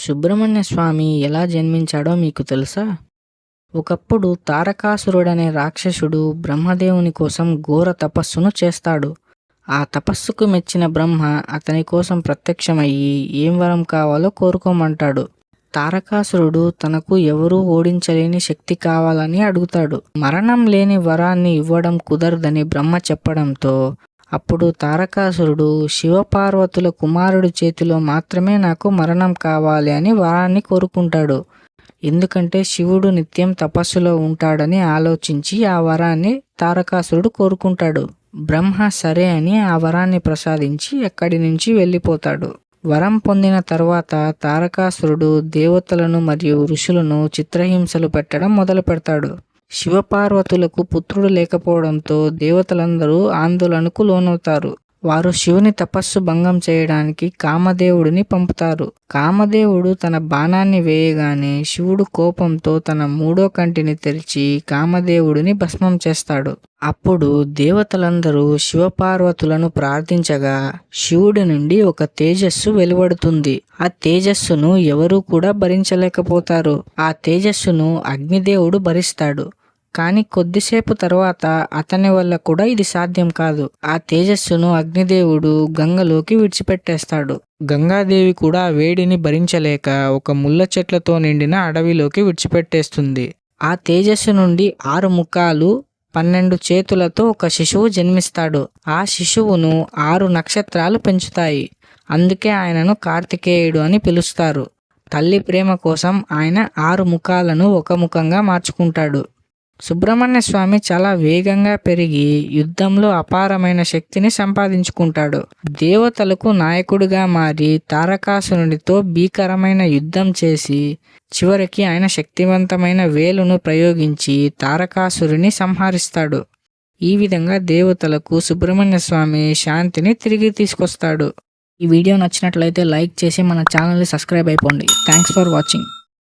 సుబ్రహ్మణ్య స్వామి ఎలా జన్మించాడో మీకు తెలుసా? ఒకప్పుడు తారకాసురుడనే రాక్షసుడు బ్రహ్మదేవుని కోసం ఘోర తపస్సును చేస్తాడు. ఆ తపస్సుకు మెచ్చిన బ్రహ్మ అతని కోసం ప్రత్యక్షమయ్యి ఏం వరం కావాలో కోరుకోమంటాడు. తారకాసురుడు తనకు ఎవరూ ఓడించలేని శక్తి కావాలని అడుగుతాడు. మరణం లేని వరాన్ని ఇవ్వడం కుదరదని బ్రహ్మ చెప్పడంతో అప్పుడు తారకాసురుడు శివపార్వతుల కుమారుడు చేతిలో మాత్రమే నాకు మరణం కావాలి అని వరాన్ని కోరుకుంటాడు. ఎందుకంటే శివుడు నిత్యం తపస్సులో ఉంటాడని ఆలోచించి ఆ వరాన్ని తారకాసురుడు కోరుకుంటాడు. బ్రహ్మ సరే అని ఆ వరాన్ని ప్రసాదించి అక్కడి నుంచి వెళ్ళిపోతాడు. వరం పొందిన తర్వాత తారకాసురుడు దేవతలను మరియు ఋషులను చిత్రహింసలు పెట్టడం మొదలు పెడతాడు శివపార్వతులకు పుత్రుడు లేకపోవడంతో దేవతలందరూ ఆందోళనకు లోనవుతారు. వారు శివుని తపస్సు భంగం చేయడానికి కామదేవుడిని పంపుతారు. కామదేవుడు తన బాణాన్ని వేయగానే శివుడు కోపంతో తన మూడో కంటిని తెరిచి కామదేవుడిని భస్మం చేస్తాడు. అప్పుడు దేవతలందరూ శివపార్వతులను ప్రార్థించగా శివుడి నుండి ఒక తేజస్సు వెలువడుతుంది. ఆ తేజస్సును ఎవరూ కూడా భరించలేకపోతారు. ఆ తేజస్సును అగ్నిదేవుడు భరిస్తాడు. కానీ కొద్దిసేపు తర్వాత అతని వల్ల కూడా ఇది సాధ్యం కాదు. ఆ తేజస్సును అగ్నిదేవుడు గంగలోకి విడిచిపెట్టేస్తాడు. గంగాదేవి కూడా వేడిని భరించలేక ఒక ముళ్ళ చెట్లతో నిండిన అడవిలోకి విడిచిపెట్టేస్తుంది. ఆ తేజస్సు నుండి ఆరు ముఖాలు పన్నెండు చేతులతో ఒక శిశువు జన్మిస్తాడు. ఆ శిశువును ఆరు నక్షత్రాలు పెంచుతాయి. అందుకే ఆయనను కార్తికేయుడు అని పిలుస్తారు. తల్లి ప్రేమ కోసం ఆయన ఆరు ముఖాలను ఒక ముఖంగా మార్చుకుంటాడు. సుబ్రహ్మణ్య స్వామి చాలా వేగంగా పెరిగి యుద్ధంలో అపారమైన శక్తిని సంపాదించుకుంటాడు. దేవతలకు నాయకుడిగా మారి తారకాసురుడితో భీకరమైన యుద్ధం చేసి చివరికి ఆయన శక్తివంతమైన వేలును ప్రయోగించి తారకాసురుని సంహరిస్తాడు. ఈ విధంగా దేవతలకు సుబ్రహ్మణ్య స్వామి శాంతిని తిరిగి తీసుకొస్తాడు. ఈ వీడియో నచ్చినట్లయితే లైక్ చేసి మన ఛానల్ని సబ్స్క్రైబ్ అయిపోండి. Thanks for watching